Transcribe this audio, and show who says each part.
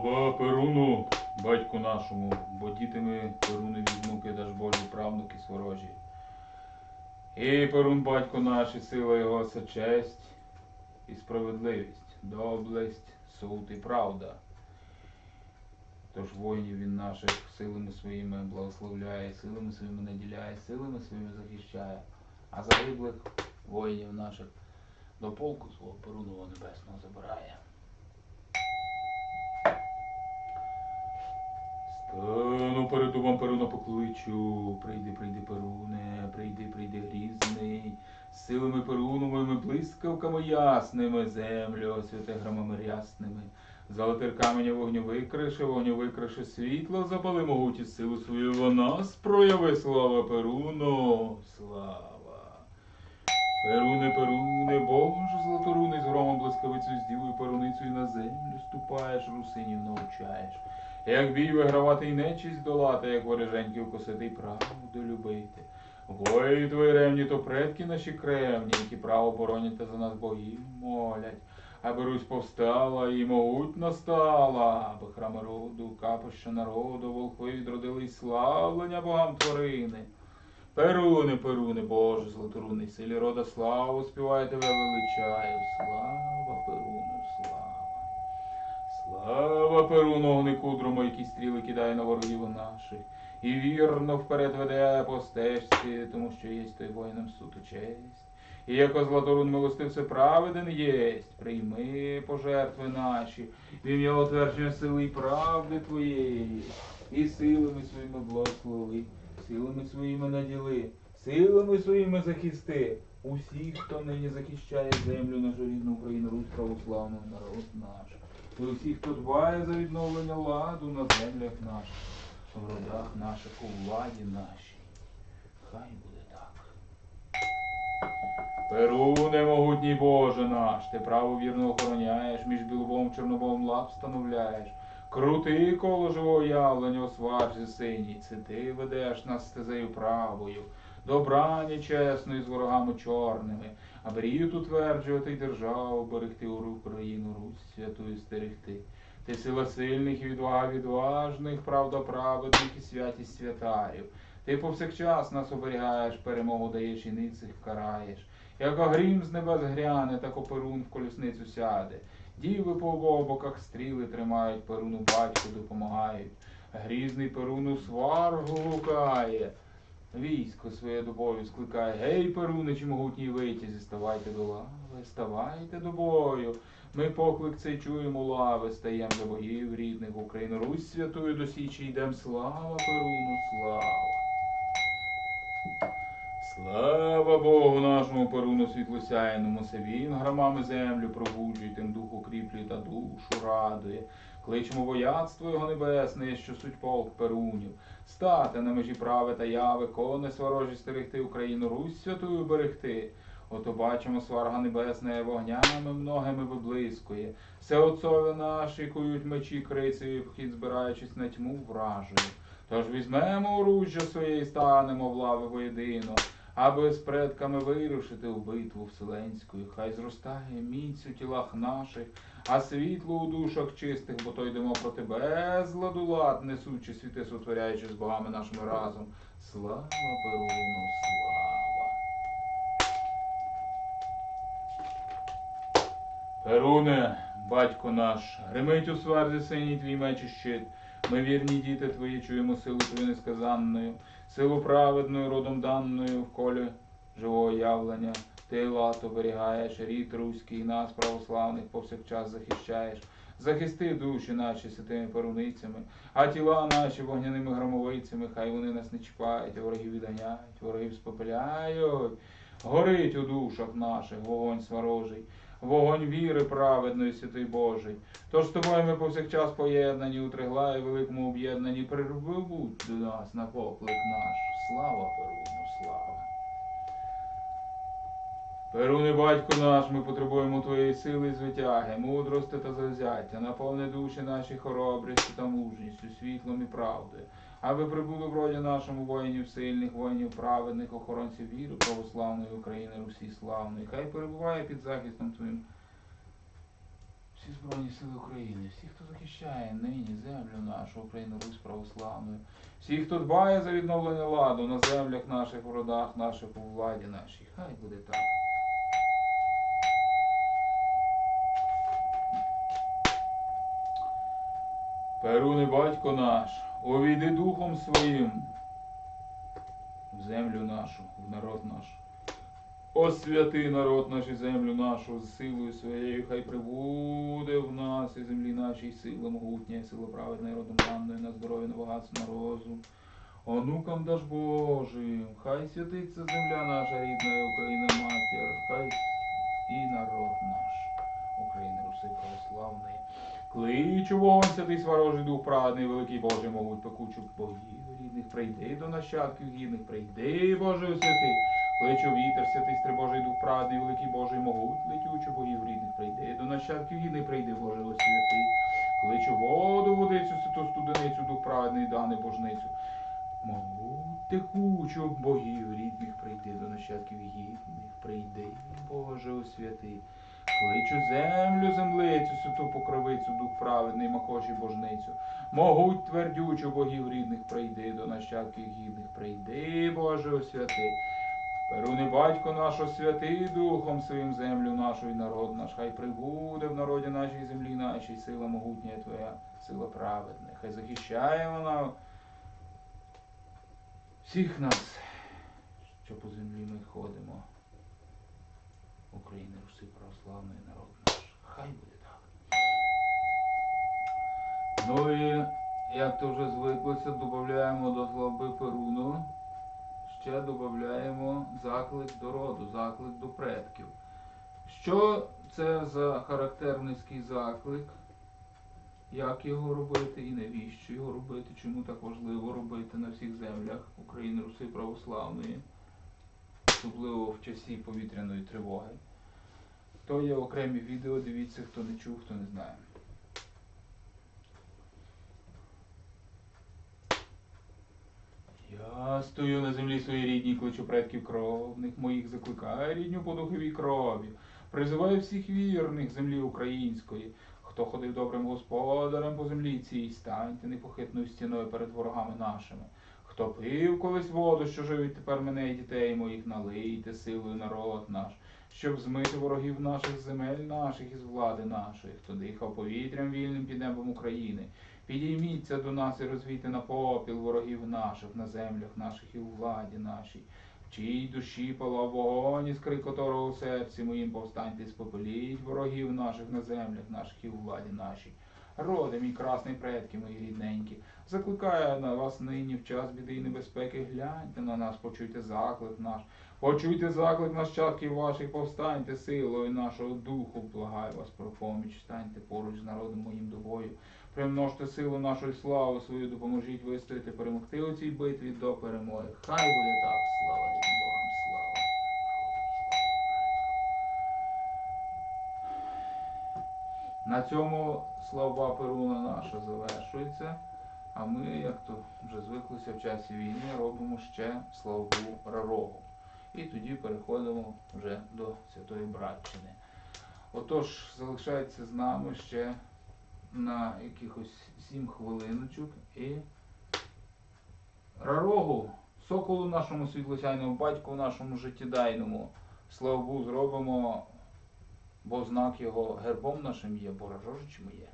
Speaker 1: Слава Перуну, батьку нашому, бо діти ми Перуни візьмуки, даж Божі правнуки сворожі. І Перун, батько наш, і сила його це честь і справедливість, доблесть, суд і правда. Тож воїнів він наших силами своїми благословляє, силами своїми наділяє, силами своїми захищає, а загиблих воїнів наших до полку свого Перуного небесного забирає. Стану перед дубом Перуна покличу, прийди, прийди, Перуне, прийди, прийди грізний, силами Перуновими, блискавками ясними, землю освяти громами рясними. Золотир каменя вогню викриши, вогню викриши світло, запали могуті силу свою вона спрояви, слава Перуно, слава. Перуне, Перуне, Боже, златоруний, з громом блискавицю зділою перуницею на землю ступаєш, русинів навчаєш. Як бій вигравати й нечість долати, як вороженьків косити й правду любити. Вої твої ревні, то предки наші кремні, які право боронять та за нас богів молять. Аби Русь повстала і могутна стала, аби храми роду, капища народу, волхви відродили й славлення богам тварини. Перуни, Перуни, Боже, златорунний, силі рода славу співай тебе величаю. Слава слава. Слава Перуну, огникудрому, який стріли кидає на ворогів наших. І вірно вперед веде по стежці, тому що єсть той воїнам суд і честь. І яко златорун милостив все праведен єсть, прийми пожертви наші, в ім'я отвердження сили і правди твоєї, і силами своїми благослови, силами своїми наділи, силами своїми захисти. Усіх, хто нині захищає землю нашу рідну Україну, Русь православну, народ наш. І усіх, хто дбає за відновлення ладу на землях наших, в родах наших, у владі нашій. Хай буде так. Перуне, могутній Боже наш, ти право вірно охороняєш, між білобом чорнобом лап встановляєш. Крути коло живого явлення у сварзі синій, це ти ведеш нас стезею правою, до брані чесної з ворогами чорними, а брід утверджувати й державу, берегти Україну, Русь святую стерегти. Ти сила сильних і відвага відважних, правда праведних і святість святарів. Ти повсякчас нас оберігаєш, перемогу даєш і ницих караєш. Як грім з небес гряне, так оперун в колісницю сяде. Діви по обох боках стріли тримають, перуну батьку допомагають. Грізний перуну сваргу гукає. Військо своє до бою скликає. Гей, перуничі могутній витязі, ставайте до лави, ставайте до бою. Ми поклик цей чуємо лави, стаєм до богів рідних, Україну Русь святую до січі йдем. Слава Перуну, слава! Слава Богу нашому Перуну світлосяйному, се він громами землю пробуджує, тим дух укріплює та душу радує. Кличемо вояцтво його небесне, що суть полк Перунів. Стати на межі прави та яви, кони сворожі стерегти Україну, Русь святую берегти. Ото бачимо, сварга небесна вогнями многими виблискує. Все отцові наші кують мечі крицею, вхід збираючись на тьму вражою. Тож візьмемо оружжя своє і станемо в лави воєдино, аби з предками вирушити у битву вселенську. Хай зростає міць у тілах наших, а світло у душах чистих, бо то йдемо проти безладу лад, несучи світи, сотворяючи з богами нашими разом. Слава Перуну, слава! Перуне, батько наш, гримить у сварзі синій твій меч і щит. Ми вірні діти твої, чуємо силу твою несказанною, силу праведною родом даною в колі живого явлення. Ти лад оберігаєш, рід руський, нас, православних, повсякчас захищаєш. Захисти душі наші святими перуницями, а тіла наші вогняними громовицями, хай вони нас не чіпають, ворогів відганяють, ворогів спопиляють. Горить у душах наших вогонь сварожий, вогонь віри праведної, святий Божий. Тож з тобою ми повсякчас поєднані у триглаї великому об'єднанні. Прибудь до нас на поклик наш. Слава Перуну, слава. Перуни, батько наш, ми потребуємо твоєї сили і звитяги, мудрости та завзяття, наповни душі наші хоробрістю та мужністю, світлом і правдою, аби прибули в роді нашому воїнів сильних, воїнів праведних, охоронців віри православної України, Русі славної. Хай перебуває під захистом твоїм всі Збройні Сили України, всі, хто захищає нині землю нашу, Україну Русь православною, всі, хто дбає за відновлення ладу на землях наших, в родах наших, у владі нашій. Хай буде так. Перуне батько наш, увійди духом своїм в землю нашу, в народ наш. Освяти народ наш і землю нашу з силою своєю, хай прибуде в нас і землі нашій сила могутня, і сила праведна і родом даною на здоров'я, на багатство, на розум. Онукам даж Божим, хай святиться земля наша рідна Україна матір, хай і народ наш, України, Руси православної. Кличу вогонь, святий сварожий дух праведний, великий Боже, могуть пекучу богів рідних, прийди до нащадків гідних, прийди, Боже святий. Кличу вітер, святий стрибожий дух праведний, великий Божий могуть, летючу богів рідних, прийди до нащадків гідних, прийди, Боже святий. Кличу воду, водицю, святу студеницю, дух праведний, дане божницю. Могуть текучу богів рідних, прийди до нащадків гідних, прийди, Боже святий. Кличу землю, землицю, святу покровицю, дух праведний, макоші божницю. Могуть твердючу богів рідних, прийди до нащадків гідних, прийди, Боже освяти. Перуни батько наш, освяти духом своїм землю нашу і народ наш, хай прибуде в народі нашій землі нашій, сила могутня Твоя, сила праведна. Хай захищає вона всіх нас, що по землі ми ходимо. України, Руси православної народ наш. Хай буде так. Ну і як то вже звиклося, додаємо до слави Перуну, ще додаємо заклик до роду, заклик до предків. Що це за характерницький заклик? Як його робити і навіщо його робити? Чому так важливо робити на всіх землях України, Руси православної, особливо в часі повітряної тривоги? То є окремі відео, дивіться, хто не чув, хто не знає. Я стою на землі своїй рідній, кличу предків кровних моїх, закликаю рідню по духовій крові. Призиваю всіх вірних землі української. Хто ходив добрим господарем по землі цій, станьте непохитною стіною перед ворогами нашими. Хто пив колись воду, що живить тепер мене і дітей моїх, налийте силою народ наш, щоб змити ворогів наших земель наших із влади нашої, хто дихав повітрям вільним під небом України. Підійміться до нас і розвійте на попіл ворогів наших на землях наших і у владі нашій. В чиїй душі палав вогонь, іскри котрого у серці моїм повстаньте, спопеліть ворогів наших на землях наших і у владі нашій. Роди, мій красний предки, мої рідненькі, закликаю на вас нині в час біди і небезпеки, гляньте на нас, почуйте заклик наш, почуйте заклик нащадків ваших, повстаньте силою нашого духу, благаю вас про поміч, станьте поруч з народом моїм добою, примножте силу нашої слави свою, допоможіть вистояти, перемогти у цій битві до перемоги. Хай буде так, слава рідним Богам, слава. На цьому слава Перуна наша завершується. А ми, як то вже звиклися в часі війни, робимо ще славу Рарогу. І тоді переходимо вже до Святої Братчини. Отож, залишається з нами ще на якихось сім хвилиночок і Рарогу, соколу нашому світлосяйному, батьку нашому життєдайному, славу зробимо, бо знак його гербом нашим є, бо рожичим є.